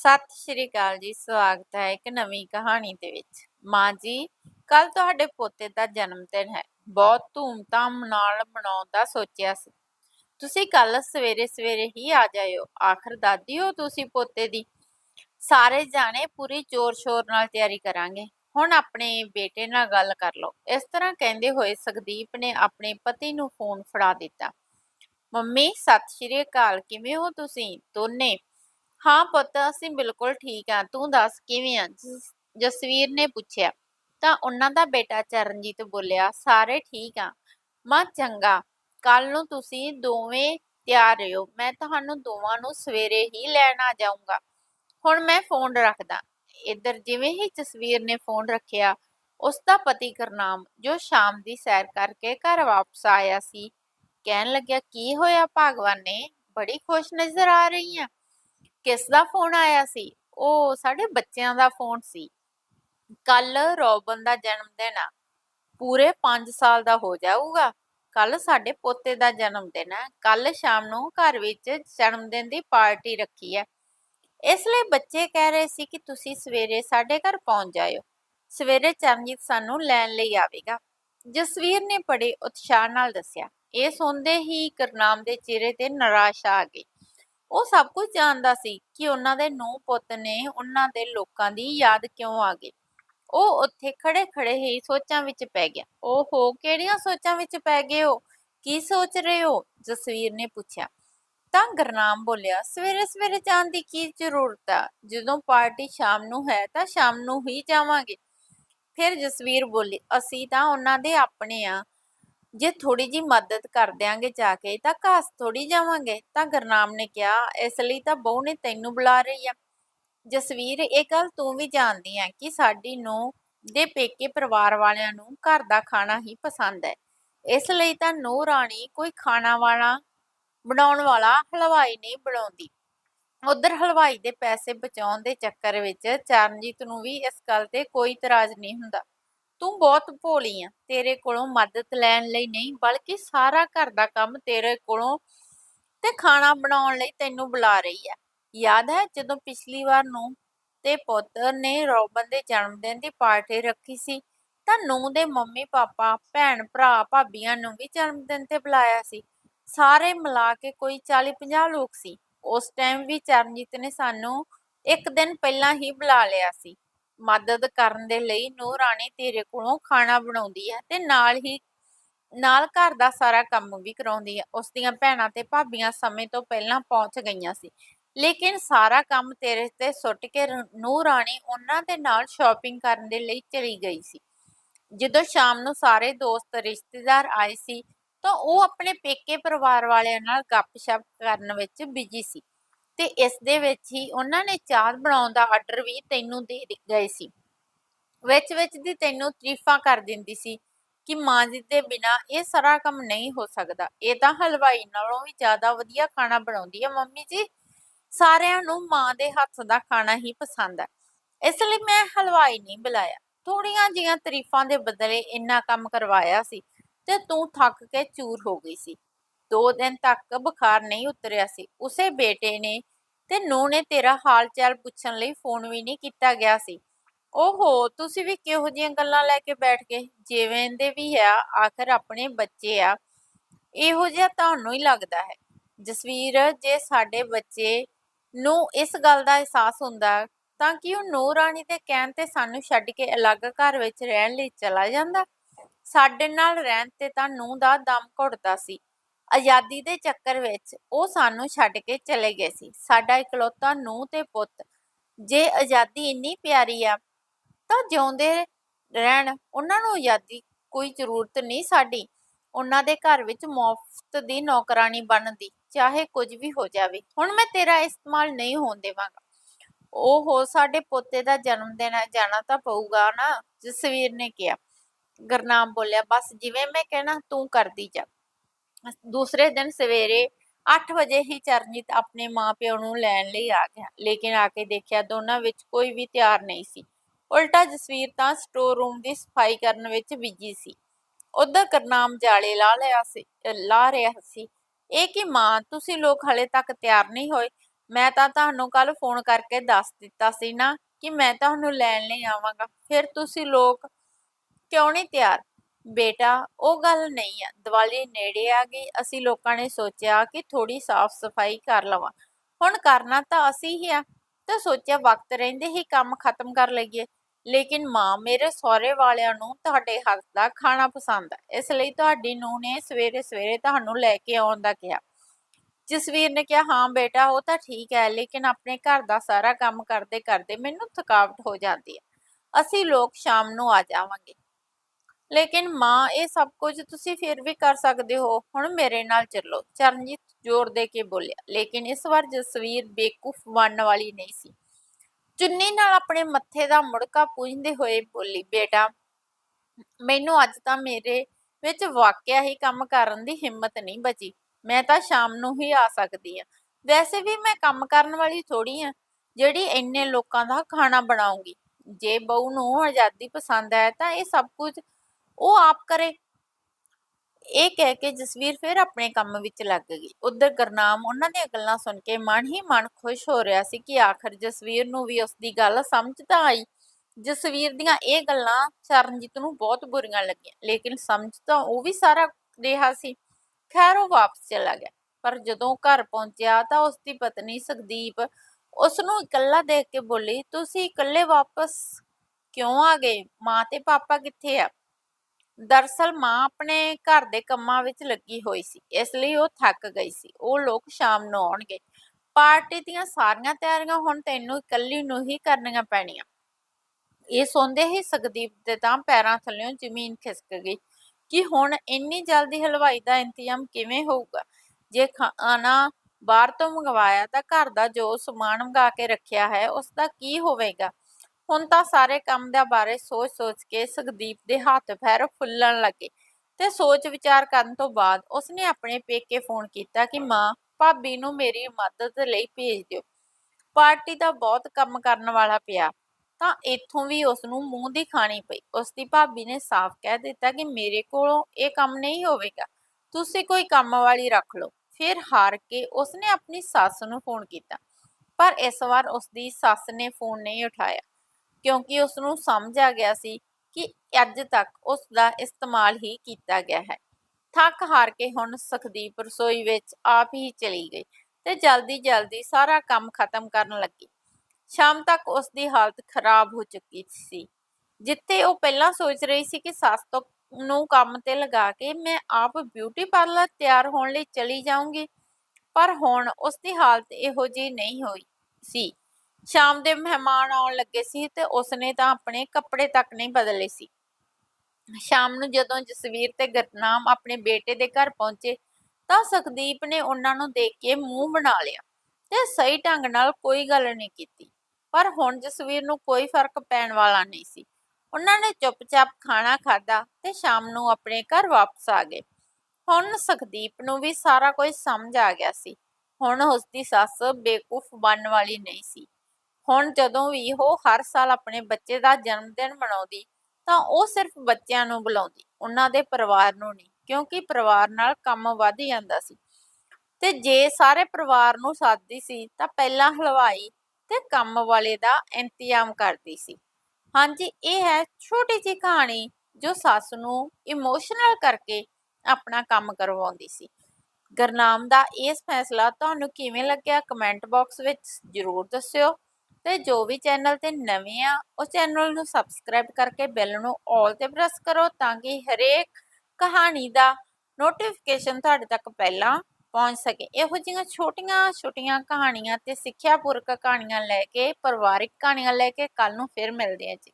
ਸਤਿ ਸ਼੍ਰੀ ਅਕਾਲ ਜੀ, ਸਵਾਗਤ ਹੈ ਇੱਕ ਨਵੀਂ ਕਹਾਣੀ ਦੇ ਵਿੱਚ। ਮਾਂ ਜੀ ਕੱਲ ਤੁਹਾਡੇ ਪੋਤੇ ਦਾ ਜਨਮ ਦਿਨ ਹੈ। ਬਹੁਤ ਧੂਮਧਾਮ ਨਾਲ ਮਨਾਉਣ ਦਾ ਸੋਚਿਆ ਸੀ। ਤੁਸੀਂ ਕੱਲ ਸਵੇਰੇ ਸਵੇਰੇ ਹੀ ਆ ਜਾਇਓ। ਆਖਰ ਦਾਦੀ ਹੋ ਤੁਸੀਂ ਪੋਤੇ ਦੀ? ਸਾਰੇ ਜਾਣੇ ਪੂਰੀ ਜ਼ੋਰ ਸ਼ੋਰ ਨਾਲ ਤਿਆਰੀ ਕਰਾਂਗੇ। ਹੁਣ ਆਪਣੇ ਬੇਟੇ ਨਾਲ ਗੱਲ ਕਰ ਲਓ। ਇਸ ਤਰ੍ਹਾਂ ਕਹਿੰਦੇ ਹੋਏ ਸੁਖਦੀਪ ਨੇ ਆਪਣੇ ਪਤੀ ਨੂੰ ਫੋਨ ਫੜਾ ਦਿੱਤਾ। ਮੰਮੀ, ਸਤਿ ਸ਼੍ਰੀ ਅਕਾਲ। ਕਿਵੇਂ ਹੋ ਤੁਸੀਂ? ਦੋਨੇ ਹਾਂ ਪੁੱਤ, ਅਸੀਂ ਬਿਲਕੁਲ ਠੀਕ ਆ, ਤੂੰ ਦੱਸ ਕਿਵੇਂ ਆ? ਜਸਵੀਰ ਨੇ ਪੁੱਛਿਆ। ਤਾਂ ਉਹਨਾਂ ਦਾ ਬੇਟਾ ਚਰਨਜੀਤ ਬੋਲਿਆ, ਸਾਰੇ ਠੀਕ ਆ? ਮਾਂ, ਚੰਗਾ। ਕੱਲ ਨੂੰ ਤੁਸੀਂ ਦੋਵੇਂ ਤਿਆਰ ਰਹੋ ਮੈਂ ਤੁਹਾਨੂੰ ਦੋਵਾਂ ਨੂੰ ਸਵੇਰੇ ਹੀ ਲੈਣ ਆ ਜਾਊਂਗਾ। ਹੁਣ ਮੈਂ ਫੋਨ ਰੱਖਦਾ। ਇੱਧਰ ਜਿਵੇਂ ਹੀ ਜਸਵੀਰ ਨੇ ਫੋਨ ਰੱਖਿਆ, ਉਸ ਦਾ ਪਤੀ ਕਰਨਾਮ ਜੋ ਸ਼ਾਮ ਦੀ ਸੈਰ ਕਰਕੇ ਘਰ ਵਾਪਸ ਆਇਆ ਸੀ, ਕਹਿਣ ਲੱਗਿਆ, ਕੀ ਹੋਇਆ ਭਗਵਾਨ ਨੇ? ਬੜੀ ਖੁਸ਼ ਨਜ਼ਰ ਆ ਰਹੀ ਆ। ਕਿਸ ਦਾ ਫੋਨ ਆਇਆ ਸੀ? ਉਹ ਸਾਡੇ ਬੱਚਿਆਂ ਦਾ ਫੋਨ ਸੀ। ਕੱਲ ਰੋਬਨ ਦਾ ਜਨਮ ਦਿਨ ਆ। ਪੂਰੇ 5 ਸਾਲ ਦਾ ਹੋ ਜਾਊਗਾ। ਕੱਲ ਸਾਡੇ ਪੋਤੇ ਦਾ ਜਨਮ ਦਿਨ ਹੈ ਕੱਲ ਸ਼ਾਮ ਨੂੰ ਘਰ ਵਿੱਚ ਜਨਮ ਦਿਨ ਦੀ ਪਾਰਟੀ ਰੱਖੀ ਹੈ ਇਸ ਲਈ ਬੱਚੇ ਕਹਿ ਰਹੇ ਸੀ ਕਿ ਤੁਸੀਂ ਸਵੇਰੇ ਸਾਡੇ ਘਰ ਪਹੁੰਚ ਜਾਇਓ। ਸਵੇਰੇ ਚਰਨਜੀਤ ਸਾਨੂੰ ਲੈਣ ਲਈ ਆਵੇਗਾ। ਜਸਵੀਰ ਨੇ ਬੜੇ ਉਤਸ਼ਾਹ ਨਾਲ ਦੱਸਿਆ। ਇਹ ਸੁਣਦੇ ਹੀ ਕਰਨਾਮ ਦੇ ਚਿਹਰੇ ਤੇ ਨਿਰਾਸ਼ਾ ਆ ਗਈ। ਉਹ ਸਭ ਕੁਝ ਜਾਣਦਾ ਸੀ ਕਿ ਉਹਨਾਂ ਦੇ ਨੂੰ ਪੁੱਤ ਨੇ ਉਹਨਾਂ ਦੇ ਲੋਕਾਂ ਦੀ ਯਾਦ ਕਿਉਂ ਆ ਗਈ। ਉਹ ਉੱਥੇ ਖੜੇ ਖੜੇ ਹੀ ਸੋਚਾਂ ਵਿੱਚ ਪੈ ਗਿਆ। ਓਹੋ, ਕਿਹੜੀਆਂ ਸੋਚਾਂ ਵਿੱਚ ਪੈ ਗਏ ਹੋ? ਕੀ ਸੋਚ ਰਹੇ ਹੋ? ਜਸਵੀਰ ਨੇ ਪੁੱਛਿਆ। ਤਾਂ ਗਰਨਾਮ ਬੋਲਿਆ ਸਵੇਰੇ ਸਵੇਰੇ ਜਾਣ ਦੀ ਕੀ ਜ਼ਰੂਰਤ ਆ? ਜਦੋਂ ਪਾਰਟੀ ਸ਼ਾਮ ਨੂੰ ਹੈ ਤਾਂ ਸ਼ਾਮ ਨੂੰ ਹੀ ਜਾਵਾਂਗੇ। ਫਿਰ ਜਸਵੀਰ ਬੋਲੀ, ਅਸੀਂ ਤਾਂ ਉਹਨਾਂ ਦੇ ਆਪਣੇ ਆ। ਜੇ ਥੋੜੀ ਜੀ ਮਦਦ ਕਰ ਦਿਆਂਗੇ ਜਾ ਕੇ ਤਾਂ ਘਾਸ ਥੋੜੀ ਜਾਵਾਂਗੇ। ਤਾਂ ਗਰਨਾਮ ਨੇ ਕਿਹਾ, ਇਸ ਲਈ ਤਾਂ ਬਹੂ ਨੇ ਤੈਨੂੰ ਬੁਲਾ ਰਹੀ ਆ। ਜਸਵੀਰ, ਇਹ ਗੱਲ ਤੂੰ ਵੀ ਜਾਣਦੀ ਹੈ ਕਿ ਸਾਡੀ ਨੂੰ ਦੇ ਪੇਕੇ ਪਰਿਵਾਰ ਵਾਲਿਆਂ ਨੂੰ ਘਰ ਦਾ ਖਾਣਾ ਹੀ ਪਸੰਦ ਹੈ। ਇਸ ਲਈ ਤਾਂ ਨੂੰਹ ਰਾਣੀ ਕੋਈ ਖਾਣਾ ਵਾਲਾ ਬਣਾਉਣ ਵਾਲਾ ਹਲਵਾਈ ਨਹੀਂ ਬਣਾਉਂਦੀ। ਉਧਰ ਹਲਵਾਈ ਦੇ ਪੈਸੇ ਬਚਾਉਣ ਦੇ ਚੱਕਰ ਵਿੱਚ ਚਰਨਜੀਤ ਨੂੰ ਵੀ ਇਸ ਗੱਲ ਤੇ ਕੋਈ ਇਤਰਾਜ਼ ਨਹੀਂ ਹੁੰਦਾ। ਤੂੰ ਬਹੁਤ ਭੋਲੀ ਆ, ਤੇਰੇ ਕੋਲੋਂ ਮਦਦ ਲੈਣ ਲਈ ਨਹੀਂ, ਬਲਕਿ ਸਾਰਾ ਘਰ ਦਾ ਕੰਮ ਤੇਰੇ ਕੋਲੋਂ ਤੇ ਖਾਣਾ ਬਣਾਉਣ ਲਈ ਤੈਨੂੰ ਬੁਲਾ ਰਹੀ ਆ ਯਾਦ ਹੈ ਜਦੋਂ ਪਿਛਲੀ ਵਾਰ ਨੂੰ ਤੇ ਪੁੱਤਰ ਨੇ ਰੋਬਨ ਦੇ ਜਨਮ ਦਿਨ ਦੀ ਪਾਰਟੀ ਰੱਖੀ ਸੀ, ਤਾਂ ਨੂੰ ਦੇ ਮੰਮੀ, ਪਾਪਾ, ਭੈਣ, ਭਰਾ, ਭਾਬੀਆਂ ਨੂੰ ਵੀ ਜਨਮ ਦਿਨ ਤੇ ਬੁਲਾਇਆ ਸੀ। ਸਾਰੇ ਮਿਲਾ ਕੇ ਕੋਈ 40 50 ਲੋਕ ਸੀ। ਉਸ ਟਾਈਮ ਵੀ ਚਰਨਜੀਤ ਨੇ ਸਾਨੂੰ ਇੱਕ ਦਿਨ ਪਹਿਲਾਂ ਹੀ ਬੁਲਾ ਲਿਆ ਸੀ। ਮਦਦ ਕਰਨ ਦੇ ਲਈ ਨੂੰਹ ਰਾਣੀ ਤੇਰੇ ਕੋਲੋਂ ਖਾਣਾ ਬਣਾਉਂਦੀ ਹੈ ਤੇ ਨਾਲ ਹੀ, ਨਾਲ ਘਰ ਦਾ ਸਾਰਾ ਕੰਮ ਵੀ ਕਰਾਉਂਦੀ ਹੈ। ਉਸ ਦੀਆਂ ਭੈਣਾਂ ਤੇ ਭਾਬੀਆਂ ਸਮੇਂ ਤੋਂ ਪਹਿਲਾਂ ਪਹੁੰਚ ਗਈਆਂ ਸੀ। ਲੇਕਿਨ ਸਾਰਾ ਕੰਮ ਤੇਰੇ ਤੇ ਸੁੱਟ ਕੇ ਰ- ਨੂੰਹ ਰਾਣੀ ਉਹਨਾਂ ਦੇ ਨਾਲ ਸ਼ਾਪਿੰਗ ਕਰਨ ਦੇ ਲਈ ਚਲੀ ਗਈ ਸੀ। ਜਦੋਂ ਸ਼ਾਮ ਨੂੰ ਸਾਰੇ ਦੋਸਤ, ਰਿਸ਼ਤੇਦਾਰ ਆਏ ਸੀ, ਤਾਂ ਉਹ ਆਪਣੇ ਪੇਕੇ ਪਰਿਵਾਰ ਵਾਲਿਆਂ ਨਾਲ ਗੱਪਸ਼ਪ ਕਰਨ ਵਿੱਚ ਬਿਜ਼ੀ ਸੀ। ਤੇ ਇਸ ਦੇ ਵਿੱਚ ਹੀ ਉਹਨਾਂ ਨੇ ਚਾਹ ਬਣਾਉਣ ਦਾ ਆਰਡਰ ਵੀ ਤੈਨੂੰ ਦੇ ਗਏ ਸੀ। ਵਿੱਚ ਵਿੱਚ ਦੀ ਤੈਨੂੰ ਤਾਰੀਫਾਂ ਕਰ ਦਿੰਦੀ ਸੀ ਕਿ ਮਾਂ ਦੇ ਬਿਨਾ ਇਹ ਸਾਰਾ ਕੰਮ ਨਹੀਂ ਹੋ ਸਕਦਾ। ਇਹ ਤਾਂ ਹਲਵਾਈ ਨਾਲੋਂ ਵੀ ਜ਼ਿਆਦਾ ਵਧੀਆ ਖਾਣਾ ਬਣਾਉਂਦੀ ਹੈ ਮੰਮੀ ਜੀ। ਸਾਰਿਆਂ ਨੂੰ ਮਾਂ ਦੇ ਹੱਥ ਦਾ ਖਾਣਾ ਹੀ ਪਸੰਦ ਹੈ ਇਸ ਲਈ ਮੈਂ ਹਲਵਾਈ ਨਹੀਂ ਬੁਲਾਇਆ। ਥੋੜੀਆਂ ਜੀਆਂ ਤਾਰੀਫਾਂ ਦੇ ਬਦਲੇ ਇੰਨਾ ਕੰਮ ਕਰਵਾਇਆ ਸੀ ਤੇ ਤੂੰ ਥੱਕ ਕੇ ਚੂਰ ਹੋ ਗਈ ਸੀ। ਦੋ ਦਿਨ ਤੱਕ ਬੁਖਾਰ ਨਹੀਂ ਉਤਰਿਆ ਸੀ। ਉਸੇ ਬੇਟੇ ਨੇ ਤੇ ਨੂੰ ਨੇ ਤੇਰਾ ਹਾਲ ਚਾਲ ਪੁੱਛਣ ਲਈ ਫੋਨ ਵੀ ਨਹੀਂ ਕੀਤਾ ਗਿਆ ਸੀ। ਓਹੋ, ਤੁਸੀਂ ਵੀ ਕਿਹੋ ਜਿਹੀਆਂ ਗੱਲਾਂ ਲੈ ਕੇ ਬੈਠ ਗਏ? ਜਿਵੇਂ ਦੇ ਵੀ ਆ, ਆਖਰ ਆਪਣੇ ਬੱਚੇ ਆ। ਇਹੋ ਜਿਹਾ ਤੁਹਾਨੂੰ ਹੀ ਲੱਗਦਾ ਹੈ। ਜਸਵੀਰ, ਜੇ ਸਾਡੇ ਬੱਚੇ ਨੂੰ ਇਸ ਗੱਲ ਦਾ ਅਹਿਸਾਸ ਹੁੰਦਾ, ਤਾਂ ਕਿ ਉਹ ਨੂੰਹ ਰਾਣੀ ਦੇ ਕਹਿਣ ਤੇ ਸਾਨੂੰ ਛੱਡ ਕੇ ਅਲੱਗ ਘਰ ਵਿੱਚ ਰਹਿਣ ਲਈ ਚਲਾ ਜਾਂਦਾ? ਸਾਡੇ ਨਾਲ ਰਹਿਣ ਤੇ ਤਾਂ ਨੂੰਹ ਦਾ ਦਮ ਘੁੱਟਦਾ ਸੀ। ਆਜ਼ਾਦੀ ਦੇ ਚੱਕਰ ਵਿੱਚ ਉਹ ਸਾਨੂੰ ਛੱਡ ਕੇ ਚਲੇ ਗਏ ਸੀ। ਸਾਡਾ ਇਕਲੌਤਾ ਨੂੰ ਤੇ ਪੁੱਤ, ਜੇ ਆਜ਼ਾਦੀ ਇੰਨੀ ਪਿਆਰੀ ਆ, ਤਾਂ ਜਿਉਂਦੇ ਰਹਿਣ, ਉਹਨਾਂ ਨੂੰ ਆਜ਼ਾਦੀ ਕੋਈ ਜ਼ਰੂਰਤ ਨਹੀਂ ਸਾਡੀ। ਉਹਨਾਂ ਦੇ ਘਰ ਵਿੱਚ ਮੁਫਤ ਦੀ ਨੌਕਰਾਨੀ ਬਣਦੀ, ਚਾਹੇ ਕੁਝ ਵੀ ਹੋ ਜਾਵੇ। ਹੁਣ ਮੈਂ ਤੇਰਾ ਇਸਤੇਮਾਲ ਨਹੀਂ ਹੋਣ ਦੇਵਾਂਗਾ। ਉਹ ਹੋ ਸਾਡੇ ਪੋਤੇ ਦਾ ਜਨਮ ਦਿਨ ਹੈ, ਜਾਣਾ ਤਾਂ ਪਊਗਾ ਨਾ, ਜਸਵੀਰ ਨੇ ਕਿਹਾ। ਗਰਨਾਮ ਬੋਲਿਆ, ਬਸ ਜਿਵੇਂ ਮੈਂ ਕਹਿਣਾ, ਤੂੰ ਕਰਦੀ ਜਾ। ਦੂਸਰੇ ਦਿਨ ਸਵੇਰੇ 8 ਵਜੇ ਹੀ ਚਰਨਜੀਤ ਆਪਣੇ ਮਾਪਿਆਂ ਨੂੰ ਲੈਣ ਲਈ ਆ ਗਿਆ, ਲੇਕਿਨ ਆ ਕੇ ਦੇਖਿਆ ਦੋਨਾਂ ਵਿੱਚ ਕੋਈ ਵੀ ਤਿਆਰ ਨਹੀਂ ਸੀ। ਉਲਟਾ ਜਸਵੀਰ ਤਾਂ ਸਟੋਰ ਰੂਮ ਦੀ ਸਫ਼ਾਈ ਕਰਨ ਵਿੱਚ ਬਿਜ਼ੀ ਸੀ। ਉਧਰ ਕਰਨਾਮ ਜਾਲੇ ਲਾ ਲਿਆ ਸੀ ਲਾ ਰਿਹਾ ਸੀ। ਇਹ ਕਿ ਮਾਂ, ਤੁਸੀਂ ਲੋਕ ਹਲੇ ਤੱਕ ਤਿਆਰ ਨਹੀਂ ਹੋਏ? ਮੈਂ ਤਾਂ ਤੁਹਾਨੂੰ ਕੱਲ ਫੋਨ ਕਰਕੇ ਦੱਸ ਦਿੱਤਾ ਸੀ ਨਾ ਕਿ ਮੈਂ ਤੁਹਾਨੂੰ ਲੈਣ ਲਈ ਆਵਾਂਗਾ। ਫਿਰ ਤੁਸੀਂ ਲੋਕ ਕਿਉਂ ਨਹੀਂ ਤਿਆਰ? ਬੇਟਾ, ਉਹ ਗੱਲ ਨਹੀਂ ਆ। ਦੀਵਾਲੀ ਨੇੜੇ ਆ ਗਈ। ਅਸੀਂ ਲੋਕਾਂ ਨੇ ਸੋਚਿਆ ਕਿ ਥੋੜੀ ਸਾਫ਼ ਸਫ਼ਾਈ ਕਰ ਲਵਾਂ। ਹੁਣ ਕਰਨਾ ਤਾਂ ਅਸੀਂ ਹੀ ਆ। ਤਾਂ ਸੋਚਿਆ ਵਕਤ ਰਹਿੰਦੇ ਹੀ ਕੰਮ ਖਤਮ ਕਰ ਲਈਏ। ਲੇਕਿਨ ਮਾਂ ਮੇਰੇ ਸਹੁਰੇ ਵਾਲਿਆਂ ਨੂੰ ਤੁਹਾਡੇ ਹੱਥ ਦਾ ਖਾਣਾ ਪਸੰਦ ਹੈ ਇਸ ਲਈ ਤੁਹਾਡੀ ਨੂੰਹ ਨੇ ਸਵੇਰੇ ਸਵੇਰੇ ਤੁਹਾਨੂੰ ਲੈ ਕੇ ਆਉਣ ਦਾ ਕਿਹਾ। ਜਸਵੀਰ ਨੇ ਕਿਹਾ, ਹਾਂ ਬੇਟਾ, ਉਹ ਤਾਂ ਠੀਕ ਹੈ, ਲੇਕਿਨ ਆਪਣੇ ਘਰ ਦਾ ਸਾਰਾ ਕੰਮ ਕਰਦੇ ਕਰਦੇ ਮੈਨੂੰ ਥਕਾਵਟ ਹੋ ਜਾਂਦੀ ਹੈ। ਅਸੀਂ ਲੋਕ ਸ਼ਾਮ ਨੂੰ ਆ ਜਾਵਾਂਗੇ। ਲੇਕਿਨ ਮਾਂ, ਇਹ ਸਭ ਕੁਝ ਤੁਸੀਂ ਫਿਰ ਵੀ ਕਰ ਸਕਦੇ ਹੋ। ਹੁਣ ਮੇਰੇ ਨਾਲ ਚੱਲੋ। ਚਰਨਜੀਤ ਜ਼ੋਰ ਦੇ ਕੇ ਬੋਲਿਆ, ਲੇਕਿਨ ਇਸ ਵਾਰ ਜਸਵੀਰ ਬੇਕੂਫ ਬਣਨ ਵਾਲੀ ਨਹੀਂ ਸੀ। ਚੁੰਨੀ ਨਾਲ ਆਪਣੇ ਮੱਥੇ ਦਾ ਮੁੜਕਾ ਪੂੰਝਦੇ ਹੋਏ ਬੋਲੀ, ਬੇਟਾ, ਮੈਨੂੰ ਅੱਜ ਤਾਂ ਮੇਰੇ ਵਿੱਚ ਵਾਕਿਆ ਹੀ ਕੰਮ ਕਰਨ ਦੀ ਹਿੰਮਤ ਨਹੀਂ ਬਚੀ। ਮੈਂ ਤਾਂ ਸ਼ਾਮ ਨੂੰ ਹੀ ਆ ਸਕਦੀ ਆ ਵੈਸੇ ਵੀ ਮੈਂ ਕੰਮ ਕਰਨ ਵਾਲੀ ਥੋੜੀ ਆ ਜਿਹੜੀ ਇੰਨੇ ਲੋਕਾਂ ਦਾ ਖਾਣਾ ਬਣਾਉਂਗੀ। ਜੇ ਬਹੂ ਨੂੰ ਆਜ਼ਾਦੀ ਪਸੰਦ ਹੈ ਤਾਂ ਇਹ ਸਭ ਕੁਝ ਉਹ ਆਪ ਕਰੇ। ਇਹ ਕਹਿ ਕੇ ਜਸਵੀਰ ਫਿਰ ਆਪਣੇ ਕੰਮ ਵਿੱਚ ਲੱਗ ਗਈ। ਉਧਰ ਗਰਨਾਮ ਉਹਨਾਂ ਦੀਆਂ ਗੱਲਾਂ ਸੁਣ ਕੇ ਮਨ ਹੀ ਮਨ ਖੁਸ਼ ਹੋ ਰਿਹਾ ਸੀ ਕਿ ਆਖਰ ਜਸਵੀਰ ਨੂੰ ਵੀ ਉਸ ਦੀ ਗੱਲ ਸਮਝ ਤਾਂ ਆਈ। ਜਸਵੀਰ ਦੀਆਂ ਇਹ ਗੱਲਾਂ ਚਰਨਜੀਤ ਨੂੰ ਬਹੁਤ ਬੁਰੀਆਂ ਲੱਗੀਆਂ, ਲੇਕਿਨ ਸਮਝ ਤਾਂ ਉਹ ਵੀ ਸਾਰਾ ਰਿਹਾ ਸੀ। ਖੈਰ, ਉਹ ਵਾਪਸ ਚਲਾ ਗਿਆ। ਪਰ ਜਦੋਂ ਘਰ ਪਹੁੰਚਿਆ ਤਾਂ ਉਸ ਦੀ ਪਤਨੀ ਸੁਖਦੀਪ ਉਸ ਨੂੰ ਇਕੱਲਾ ਦੇਖ ਕੇ ਬੋਲੀ, ਤੁਸੀਂ ਇਕੱਲੇ ਵਾਪਸ ਕਿਉਂ ਆ ਗਏ? ਮਾਂ ਤੇ ਪਾਪਾ ਕਿੱਥੇ ਆ? ਦਰਸਲ ਮਾਂ ਆਪਣੇ ਘਰ ਦੇ ਕੰਮਾਂ ਵਿੱਚ ਲੱਗੀ ਹੋਈ ਸੀ, ਇਸ ਲਈ ਉਹ ਥੱਕ ਗਈ ਸੀ। ਉਹ ਲੋਕ ਸ਼ਾਮ ਨੂੰ ਆਉਣਗੇ। ਪਾਰਟੀ ਦੀਆਂ ਸਾਰੀਆਂ ਤਿਆਰੀਆਂ ਹੁਣ ਤੈਨੂੰ ਇਕੱਲੀ ਨੂੰ ਹੀ ਕਰਨੀਆਂ ਪੈਣੀਆਂ। ਇਹ ਸੌਂਦੇ ਹੀ ਸੁਖਦੀਪ ਦੇ ਤਾਂ ਪੈਰਾਂ ਥੱਲੇੋਂ ਜ਼ਮੀਨ ਖਿਸਕ ਗਈ ਕਿ ਹੁਣ ਇੰਨੀ ਜਲਦੀ ਹਲਵਾਈ ਦਾ ਇੰਤਜ਼ਾਮ ਕਿਵੇਂ ਹੋਊਗਾ? ਜੇ ਖਾਣਾ ਬਾਹਰ ਤੋਂ ਮੰਗਵਾਇਆ ਤਾਂ ਘਰ ਦਾ ਜੋ ਸਮਾਨ ਮੰਗਾ ਕੇ ਰੱਖਿਆ ਹੈ ਉਸ ਦਾ ਕੀ ਹੋਵੇਗਾ? ਹੁਣ ਤਾਂ ਸਾਰੇ ਕੰਮ ਦੇ ਬਾਰੇ ਸੋਚ-ਸੋਚ ਕੇ ਸੁਖਦੀਪ ਦੇ ਹੱਥ ਪੈਰ ਫੁੱਲਣ ਲੱਗੇ ਤੇ ਸੋਚ ਵਿਚਾਰ ਕਰਨ ਤੋਂ ਬਾਅਦ ਉਸਨੇ ਆਪਣੇ ਪੇਕੇ ਫੋਨ ਕੀਤਾ ਕਿ ਮਾਂ, ਭਾਬੀ ਨੂੰ ਮੇਰੀ ਮਦਦ ਲਈ ਭੇਜ ਦਿਓ। ਪਾਰਟੀ ਦਾ ਬਹੁਤ ਕੰਮ ਕਰਨ ਵਾਲਾ ਪਿਆ। ਤਾਂ ਇੱਥੋਂ ਵੀ ਉਸ ਨੂੰ ਮੂੰਹ ਦੀ ਖਾਣੀ ਪਈ। ਉਸ ਦੀ ਭਾਬੀ ਨੇ ਸਾਫ਼ ਕਹਿ ਦਿੱਤਾ ਕਿ ਮੇਰੇ ਕੋਲੋਂ ਇਹ ਕੰਮ ਨਹੀਂ ਹੋਵੇਗਾ। ਤੁਸੀਂ ਕੋਈ ਕੰਮ ਵਾਲੀ ਰੱਖ ਲਓ। ਫਿਰ ਹਾਰ ਕੇ ਉਸਨੇ ਆਪਣੀ ਸੱਸ ਨੂੰ ਫੋਨ ਕੀਤਾ। ਪਰ ਇਸ ਵਾਰ ਉਸ ਦੀ ਸੱਸ ਨੇ ਫੋਨ ਨਹੀਂ ਉਠਾਇਆ। ਕਿਉਂਕਿ ਉਸ ਨੂੰ ਸਮਝ ਆ ਗਿਆ ਸੀ ਕਿ ਅੱਜ ਤੱਕ ਉਸ ਦਾ ਇਸਤੇਮਾਲ ਹੀ ਕੀਤਾ ਗਿਆ ਹੈ। ਥੱਕ ਹਾਰ ਕੇ ਹੁਣ ਸੁਖਦੀਪ ਰਸੋਈ ਵਿੱਚ ਆਪ ਹੀ ਚਲੀ ਗਈ ਤੇ ਜਲਦੀ ਜਲਦੀ ਸਾਰਾ ਕੰਮ ਖਤਮ ਕਰਨ ਲੱਗੀ। ਸ਼ਾਮ ਤੱਕ ਉਸ ਦੀ ਹਾਲਤ ਖਰਾਬ ਹੋ ਚੁੱਕੀ ਸੀ। ਜਿੱਥੇ ਉਹ ਪਹਿਲਾਂ ਸੋਚ ਰਹੀ ਸੀ ਕਿ ਸੱਸ ਤੋਂ ਨੂੰ ਕੰਮ ਤੇ ਲਗਾ ਕੇ ਮੈਂ ਆਪ ਬਿਊਟੀ ਪਾਰਲਰ ਤਿਆਰ ਹੋਣ ਲਈ ਚਲੀ ਜਾਊਂਗੀ, ਪਰ ਹੁਣ ਉਸ ਦੀ ਹਾਲਤ ਇਹੋ ਜਿਹੀ ਨਹੀਂ ਹੋਈ ਸੀ। ਸ਼ਾਮ ਦੇ ਮਹਿਮਾਨ ਆਉਣ ਲੱਗੇ ਸੀ ਤੇ ਉਸਨੇ ਤਾਂ ਆਪਣੇ ਕੱਪੜੇ ਤੱਕ ਨਹੀਂ ਬਦਲੇ ਸੀ। ਸ਼ਾਮ ਨੂੰ ਜਦੋਂ ਜਸਵੀਰ ਤੇ ਗਰਨਾਮ ਆਪਣੇ ਬੇਟੇ ਦੇ ਘਰ ਪਹੁੰਚੇ ਤਾਂ ਸੁਖਦੀਪ ਨੇ ਉਹਨਾਂ ਨੂੰ ਦੇਖ ਕੇ ਮੂੰਹ ਬਣਾ ਲਿਆ ਤੇ ਸਹੀ ਢੰਗ ਨਾਲ ਕੋਈ ਗੱਲ ਨਹੀਂ ਕੀਤੀ। ਪਰ ਹੁਣ ਜਸਵੀਰ ਨੂੰ ਕੋਈ ਫ਼ਰਕ ਪੈਣ ਵਾਲਾ ਨਹੀਂ ਸੀ। ਉਹਨਾਂ ਨੇ ਚੁੱਪਚਾਪ ਖਾਣਾ ਖਾਦਾ ਤੇ ਸ਼ਾਮ ਨੂੰ ਆਪਣੇ ਘਰ ਵਾਪਸ ਆ ਗਏ। ਹੁਣ ਸੁਖਦੀਪ ਨੂੰ ਵੀ ਸਾਰਾ ਕੁਝ ਸਮਝ ਆ ਗਿਆ ਸੀ। ਹੁਣ ਉਸ ਦੀ ਸੱਸ ਬੇਕੂਫ ਬਣਨ ਵਾਲੀ ਨਹੀਂ ਸੀ। ਹੁਣ ਜਦੋਂ ਵੀ ਉਹ ਹਰ ਸਾਲ ਆਪਣੇ ਬੱਚੇ ਦਾ ਜਨਮ ਦਿਨ ਮਨਾਉਂਦੀ, ਤਾਂ ਉਹ ਸਿਰਫ ਬੱਚਿਆਂ ਨੂੰ ਬੁਲਾਉਂਦੀ, ਉਹਨਾਂ ਦੇ ਪਰਿਵਾਰ ਨੂੰ ਨਹੀਂ, ਕਿਉਂਕਿ ਪਰਿਵਾਰ ਨਾਲ ਕੰਮ ਵੱਧ ਜਾਂਦਾ ਸੀ। ਤੇ ਜੇ ਸਾਰੇ ਪਰਿਵਾਰ ਨੂੰ ਸਾਥਦੀ ਸੀ, ਤਾਂ ਪਹਿਲਾਂ ਹਲਵਾਈ ਤੇ ਕੰਮ ਵਾਲੇ ਦਾ ਇੰਤਜ਼ਾਮ ਕਰਦੀ ਸੀ। ਹਾਂਜੀ, ਇਹ ਹੈ ਛੋਟੀ ਜਿਹੀ ਕਹਾਣੀ ਜੋ ਸੱਸ ਨੂੰ ਇਮੋਸ਼ਨਲ ਕਰਕੇ ਆਪਣਾ ਕੰਮ ਕਰਵਾਉਂਦੀ ਸੀ। ਗਰਨਾਮ ਦਾ ਇਸ ਫੈਸਲਾ ਤੁਹਾਨੂੰ ਕਿਵੇਂ ਲੱਗਿਆ? ਕਮੈਂਟ ਬਾਕਸ ਵਿੱਚ ਜ਼ਰੂਰ ਦੱਸਿਓ। ਤੇ ਜੋ ਵੀ ਚੈਨਲ ਤੇ ਨਵੇਂ ਆ, ਉਹ ਚੈਨਲ ਨੂੰ ਸਬਸਕ੍ਰਾਈਬ ਕਰਕੇ ਬੈਲ ਨੂੰ ਆਲ ਤੇ ਪ੍ਰੈਸ ਕਰੋ ਤਾਂ ਕਿ ਹਰੇਕ ਕਹਾਣੀ ਦਾ ਨੋਟੀਫਿਕੇਸ਼ਨ ਤੁਹਾਡੇ ਤੱਕ ਪਹਿਲਾਂ ਪਹੁੰਚ ਸਕੇ। ਇਹੋ ਜਿਹੀਆਂ ਛੋਟੀਆਂ ਛੋਟੀਆਂ ਕਹਾਣੀਆਂ ਤੇ ਸਿੱਖਿਆਪੂਰਕ ਕਹਾਣੀਆਂ ਲੈ ਕੇ, ਪਰਿਵਾਰਿਕ ਕਹਾਣੀਆਂ ਲੈ ਕੇ ਕੱਲ ਨੂੰ ਫਿਰ ਮਿਲਦੇ ਆ ਜੀ।